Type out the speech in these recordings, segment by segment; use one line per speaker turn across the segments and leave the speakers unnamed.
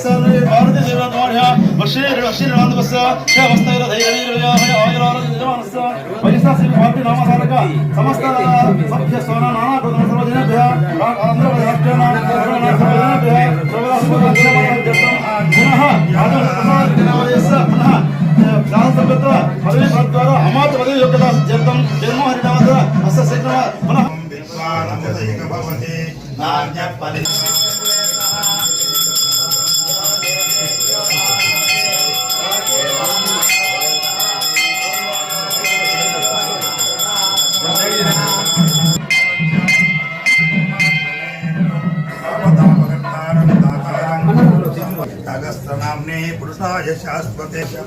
ഭാരതീയ സേവാ വർഷേര വർഷേര വാന്തവസ ശവസ്തൈര ധൈര്യൈര വ്യാഹയ ആയുരാര ജവാനസ പരിസാസി ഭാരതി നാമധാരക സമസ്ത സഭ്യ സോന നാനാ പ്രഥമ സർവജനഭ്യ ആന്ധ്ര രാഷ്ട്രേണ സർവജനഭ്യ സർവദാസുഭ ജപ്തം പുനഃ യാദവ പ്രസാദ ദിനവയസ്സ പുനഃ శాసనసభ్యత్వ పదవి ద్వారా అమాత పదవి యోగ్యత జన్మ జన్మహరిణామ అస్య శక్రమ పునః
నాణ్య పరిస్థితి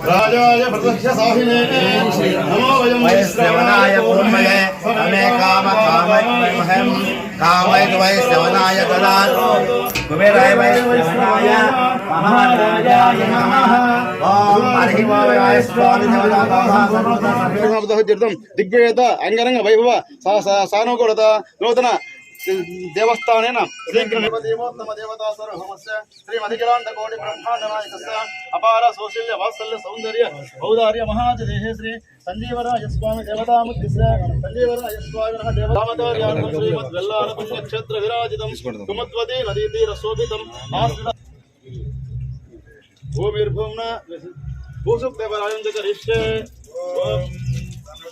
రాజాయ ప్రదక్ష సాహినే నమో వయం
వైశ్రవణాయ పూర్ణయే అమే కామ కామహం కామయత్ వైశ్రవణాయ దదాతు కుబేరాయ వైశ్రవణాయ మహారాజాయ నమః ఓం హరి ఓం వైశ్రవణ దేవతాభావ
తీర్థం దిగ్వేద అంగరంగ వైభవ సా- సా- సానుకూలత నూతన దేవస్థానేన శీఘ్రం. దేవోత్తమ దేవతా సర్వమస్య శ్రీమధికిలాండ కోటి బ్రహ్మాండ నాయకస్య అపార సౌశల్య వాత్సల్య సౌందర్య ఔదార్య మహాజదేహే శ్రీ సంజీవరాయ స్వామి దేవతాముద్దిశ్య సంజీవరాయ స్వామి నః దేవతామతార్యార్థం శ్రీమద్ వెల్లార పుణ్యక్షేత్ర విరాజితం కుమద్వతి నదీ తీర శోభితం ఆశ్రిత భూమిర్భూమ్న భూసుప్తేవరాయం కరిష్యే ఓం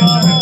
আমার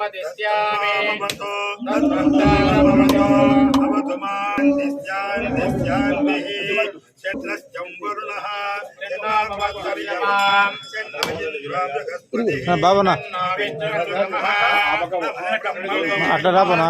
మతిష్యామివతు భవతు మాన్ నిశ్చాన్ నిశ్చాన్మిః చంద్రశ్చంబరుణః జనాపర్యమాం
చంద్రజిద్రామృగస్పతిః అట్లా రాబనా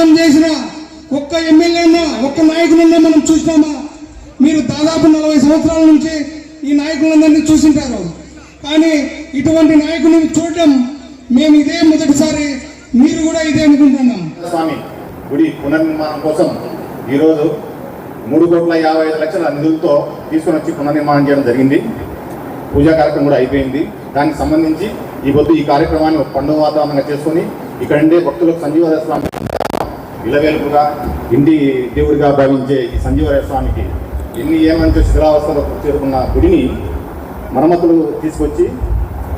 దానం చేసిన ఒక్క ఎమ్మెల్యేనా ఒక్క నాయకులన్నా మనం చూసినామా? మీరు దాదాపు నలభై సంవత్సరాల నుంచి ఈ నాయకులందరినీ చూసింటారు. కానీ ఇటువంటి నాయకులను చూడటం మేము ఇదే మొదటిసారి మీరు కూడా ఇదే అనుకుంటున్నాం.
స్వామి గుడి పునర్నిర్మాణం కోసం ఈరోజు మూడు కోట్ల యాభై ఐదు లక్షల నిధులతో తీసుకుని వచ్చి పునర్నిర్మాణం చేయడం జరిగింది. పూజా కార్యక్రమం కూడా అయిపోయింది. దానికి సంబంధించి ఈ పొద్దు ఈ కార్యక్రమాన్ని ఒక పండుగ వాతావరణంగా చేసుకొని ఇక్కడ ఉండే భక్తులకు సంజీవ స్వామి ఇలవేలుపుగా ఇంటి దేవుడిగా భావించే ఈ సంజీవరాయ స్వామికి ఎన్ని ఏమంటే శిథిలావస్థలో చేరుకున్న గుడిని మరమ్మతులు తీసుకొచ్చి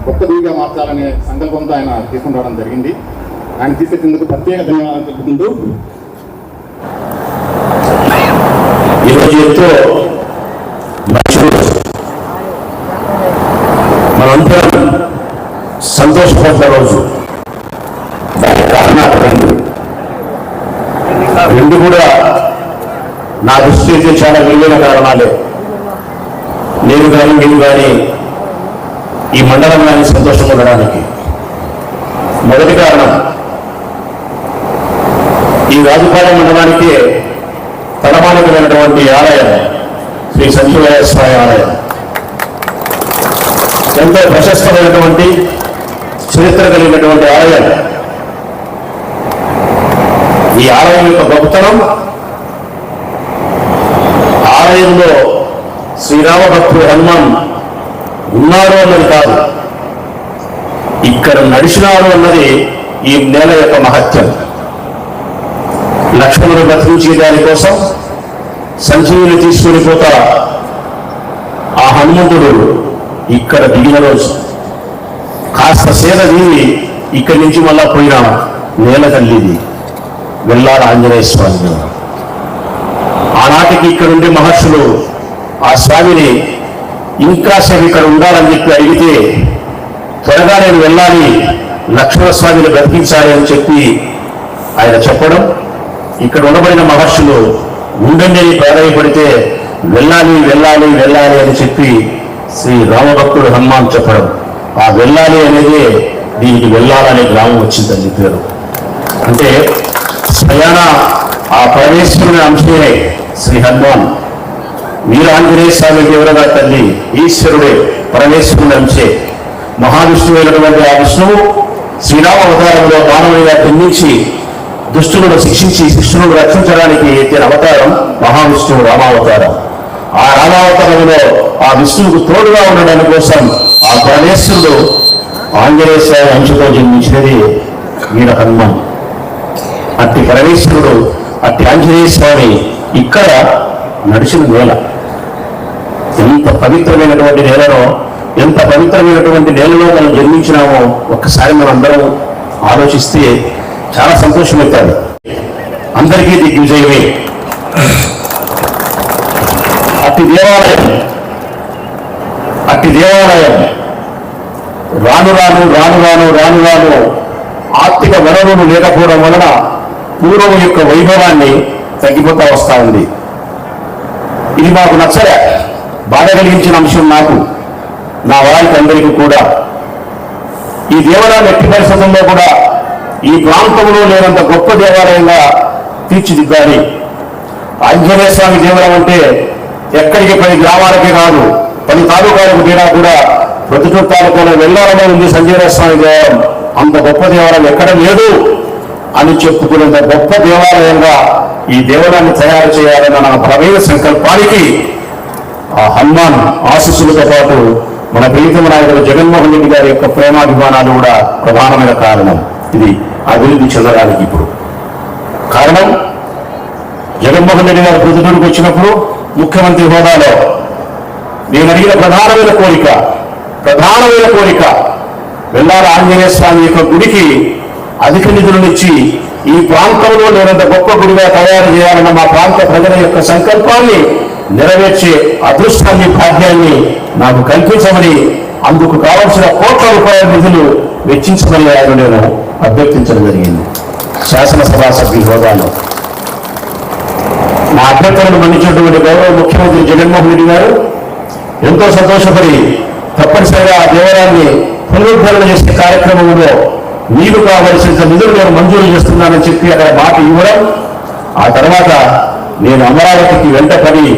కొత్త గుడిగా మార్చాలనే సంకల్పంతో ఆయన తీసుకుని రావడం జరిగింది. ఆయన తీసుకొచ్చేందుకు ప్రత్యేక ధన్యవాదాలు తెలుపుకుంటూ
ఈరోజు ఎంతో మంచి రోజు మనందరం సంతోషపడ్డ రోజు దానికి కారణాలు రెండు రెండు కూడా నా దృష్టి చాలా విలువైన కారణాలే. నేను కానీ మీరు కానీ ఈ మండలం కానీ సంతోషం ఉండడానికి. మొదటి కారణం ఈ రాజుపాలెం మండలానికి తలమానికమైనటువంటి ఆలయం శ్రీ సంజీవయ్య స్వామి ఆలయం. ఎంతో ప్రశస్తమైనటువంటి చరిత్ర కలిగినటువంటి ఆలయం. ఈ ఆలయం యొక్క గొప్పతనం? ఆలయంలో శ్రీరామ భక్తుడు హనుమాన్ ఉన్నాడు అన్నది కాదు. ఇక్కడ నడిచినాడు అన్నది ఈ నేల యొక్క మహత్యం. లక్ష్మణుడు బతికించే దానికోసం సంజీవుని తీసుకుని పోతా ఆ హనుమంతుడు ఇక్కడ దిగిన రోజు. కాస్త సేద దీని ఇక్కడి నుంచి మళ్ళా పోయినా నేల తల్లిది. వెళ్ళాల ఆంజనేయ స్వామి. ఆనాటికి ఇక్కడ ఉండే మహర్షులు ఆ స్వామిని ఇంకా సేపు ఇక్కడ ఉండాలని చెప్పి అడిగితే త్వరగా నేను వెళ్ళాలి లక్ష్మణ స్వామిని బ్రతికించాలి అని చెప్పి ఆయన చెప్పడం. ఇక్కడ ఉండబడిన మహర్షులు ఉండండి అని ప్రాధాన్యపడితే వెళ్ళాలి వెళ్ళాలి వెళ్ళాలి అని చెప్పి శ్రీ రామభక్తుడు హనుమాన్ చెప్పడం. ఆ వెళ్ళాలి అనేది దీనికి వెళ్ళాలనే గ్రామం వచ్చిందని చెప్పారు. అంటే స్వయాన ఆ పరమేశ్వరుని అంశమే శ్రీ హనుమాన్. వీరాంజనేయ స్వామి దేవరగా తల్లి ఈశ్వరుడే పరమేశ్వరుని అంశే. మహావిష్ణువైనటువంటి ఆ విష్ణువు శ్రీరామ అవతారంలో మానవుడిగా జన్మించి దుష్టులను శిక్షించి శిష్యులను రక్షించడానికి ఎత్తిన అవతారం మహావిష్ణువు రామావతారం. ఆ రామావతారంలో ఆ విష్ణువుకు తోడుగా ఉండడానికి కోసం ఆ పరమేశ్వరుడు ఆంజనేయ స్వామి అంశతో జన్మించినది వీర హనుమాన్. అట్టి పరమేశ్వరుడు అట్టి ఆంజనేయ స్వామి ఇక్కడ నడిచిన నేల. ఎంత పవిత్రమైనటువంటి నేలలో ఎంత పవిత్రమైనటువంటి నేలలో మనం జన్మించినామో ఒక్కసారి మనందరం ఆలోచిస్తే చాలా సంతోషం అవుతుంది అందరికీ దిగ్విజయమే. అట్టి దేవాలయం అట్టి దేవాలయం. రాను రాను రాను రాను రాను రాను ఆర్థిక వనరులు లేకపోవడం వలన పూర్వం యొక్క వైభవాన్ని తగ్గిపోతా వస్తూ ఉంది. ఇది మాకు నచ్చలే బాధ కలిగించిన అంశం నాకు నా వారికి అందరికీ కూడా. ఈ దేవాలయం ఎట్టి పరిస్థితుల్లో కూడా ఈ ప్రాంతంలో లేనంత గొప్ప దేవాలయంగా తీర్చిదిద్దాలి. ఆంజనేయ స్వామి దేవాలయం అంటే ఎక్కడికి పది గ్రామాలకి కాదు పది తాలూకాలకు తీరా కూడా ప్రతిటూరు తాలూకాలో వెళ్ళాలనే ఉంది సంజయరాజ స్వామి దేవాలయం. అంత గొప్ప దేవాలయం ఎక్కడ లేదు. అని చెప్పుకునేంత గొప్ప దేవాలయంగా ఈ దేవాలయాన్ని తయారు చేయాలన్న నా ప్రవీణ సంకల్పానికి ఆ హనుమాన్ ఆశీస్సులతో పాటు మన ప్రీతమ నాయకుడు జగన్మోహన్ రెడ్డి గారి యొక్క ప్రేమాభిమానాలు కూడా ప్రధానమైన కారణం. ఇది అభివృద్ధి చెందడానికి ఇప్పుడు. కారణం జగన్మోహన్ రెడ్డి గారు ప్రతినిధికి వచ్చినప్పుడు ముఖ్యమంత్రి హోదాలో నేను అడిగిన ప్రధానమైన కోరిక ప్రధానమైన కోరిక వెళ్ళాల ఆంజనేయ స్వామి యొక్క గుడికి అధిక నిధులనిచ్చి ఈ ప్రాంతంలో నేనంత గొప్ప గుడిగా తయారు చేయాలన్న మా ప్రాంత ప్రజల యొక్క సంకల్పాన్ని నెరవేర్చే అదృష్టాన్ని భాగ్యాన్ని నాకు కల్పించమని అందుకు కావలసిన కోట్ల రూపాయల నిధులు వెచ్చించమని ఆయన నేను అభ్యర్థించడం జరిగింది. శాసనసభ సభ్యుల హోదాలో. నా అభ్యర్థనను మన్నించినటువంటి గౌరవ ముఖ్యమంత్రి జగన్మోహన్ రెడ్డి గారు ఎంతో సంతోషపడి తప్పనిసరిగా ఆ దేవాలయాన్ని పునరుద్ధరణ చేసే కార్యక్రమంలో మీకు కావలసిన నిధులు నేను మంజూరు చేస్తున్నానని చెప్పి అక్కడ మాట ఇవ్వడం ఆ తర్వాత నేను అమరావతికి వెంటపడి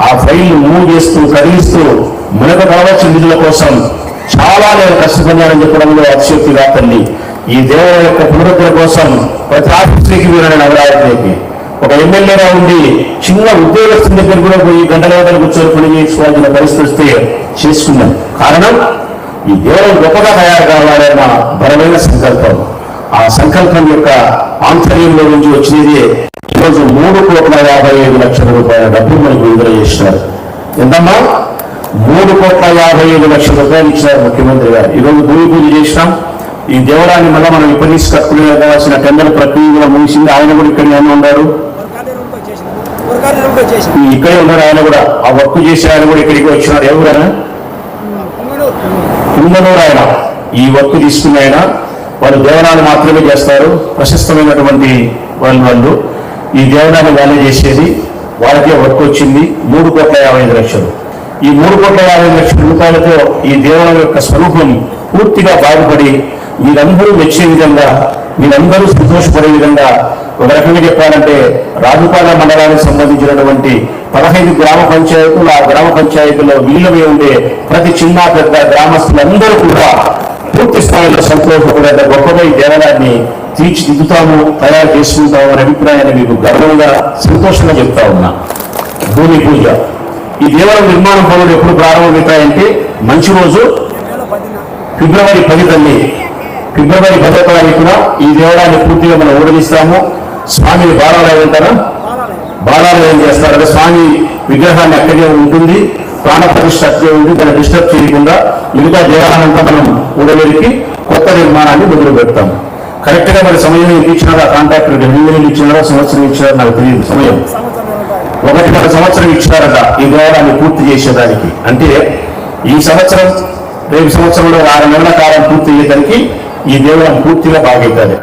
ఆ ఫైల్ మూవ్ చేస్తూ కదిలిస్తూ మనకు కావాల్సిన నిధుల కోసం చాలా నేను కష్టపడ్డానని చెప్పడంలో అతిశక్తి తల్లి ఈ దేవాలయం యొక్క పునరుద్ధరణ కోసం ప్రతి ఆఫీస్కి వీరని అమరావతికి ఒక ఎమ్మెల్యేగా ఉండి చిన్న ఉద్యోగస్తుల దగ్గర కూడా పోయి గంటల గంటలు కూర్చొని పని చేసుకోవాల్సిన పరిస్థితి వస్తే చేసుకున్నాం కారణం ఈ దేవాలయం గొప్పగా తయారు కావాలన్న బలమైన సంకల్పం. ఆ సంకల్పం యొక్క ఆంతర్యంలో నుంచి వచ్చినది ఈరోజు మూడు కోట్ల యాభై ఐదు లక్షల రూపాయల డబ్బు మనకు విడుదల చేసినారు ఎంతమ్మా? మూడు కోట్ల యాభై ఐదు లక్షల రూపాయలు ఇచ్చినారు ముఖ్యమంత్రి గారు. ఈరోజు భూమి పూజ చేసినాం. ఈ దేవాలయాన్ని మళ్ళీ మనం విపరీత కట్టుకునే కావాల్సిన టెండర్ ప్రక్రియ కూడా ముగిసింది. ఆయన కూడా ఇక్కడ ఉన్నారు. ఇక్కడే ఉన్నారు. ఆయన కూడా ఆ వర్క్ చేసే ఆయన కూడా ఇక్కడికి వచ్చినారు. ఎవరైనా కుందనూరు ఆయన ఈ వర్క్ తీసుకున్న ఆయన వాళ్ళు దేవనాలు మాత్రమే చేస్తారు. ప్రశస్తమైనటువంటి వాళ్ళు వాళ్ళు. ఈ దేవనాన్ని వాళ్ళే చేసేది. వాళ్ళకే వర్క్ వచ్చింది. మూడు కోట్ల యాభై ఐదు లక్షలు. ఈ మూడు కోట్ల యాభై ఐదు లక్షల రూపాయలతో ఈ దేవాలయం యొక్క స్వరూపం పూర్తిగా బాగుపడి మీరందరూ మెచ్చే విధంగా మీరందరూ సంతోషపడే విధంగా ఒక రకంగా చెప్పాలంటే రాజుపాల మండలానికి సంబంధించినటువంటి పదహైదు గ్రామ పంచాయతీలు ఆ గ్రామ పంచాయతీలో వీలమై ఉండే ప్రతి చిన్న పెద్ద గ్రామస్తులందరూ కూడా పూర్తి స్థాయిలో సంతోషపడే గొప్పపై దేవాలయాన్ని తీర్చిదిద్దుతాము తయారు చేసుకుంటాము అనే అభిప్రాయాన్ని మీకు గర్వంగా సంతోషంగా చెప్తా ఉన్నా. భూమి పూజ. ఈ దేవాలయం నిర్మాణ పనులు ఎప్పుడు ప్రారంభమవుతాయంటే మంచి రోజు ఫిబ్రవరి పది తల్లి. ఫిబ్రవరి పదో తారీఖున ఈ దేవాలయాన్ని పూర్తిగా మనం ఊడలిస్తాము స్వామిని బాలాలయం ఉంటారా బాలాలయం చేస్తారంటే స్వామి విగ్రహాన్ని అక్కడే ఉంటుంది ప్రాణ ప్రతిష్ట అక్కడే ఉంది దాన్ని డిస్టర్బ్ చేయకుండా మిగతా దేవాలయంతో మనం ఊడలేరికి కొత్త నిర్మాణాన్ని మొదలు పెడతాం. కరెక్ట్గా మరి సమయం ఎంత ఇచ్చినారో కాంట్రాక్టర్ రెండు వేలు ఇచ్చినారా సంవత్సరం ఇచ్చినారా నాకు తెలియదు సమయం. ఒకటిన్నర సంవత్సరం ఇచ్చినారట ఈ దేవాలయాన్ని పూర్తి చేసేదానికి. అంటే ఈ సంవత్సరం రేపు సంవత్సరంలో ఆరు నెలల కాలం పూర్తి అయ్యేదానికి ఈ దేవుడు పూర్తిగా బాగైతుంది.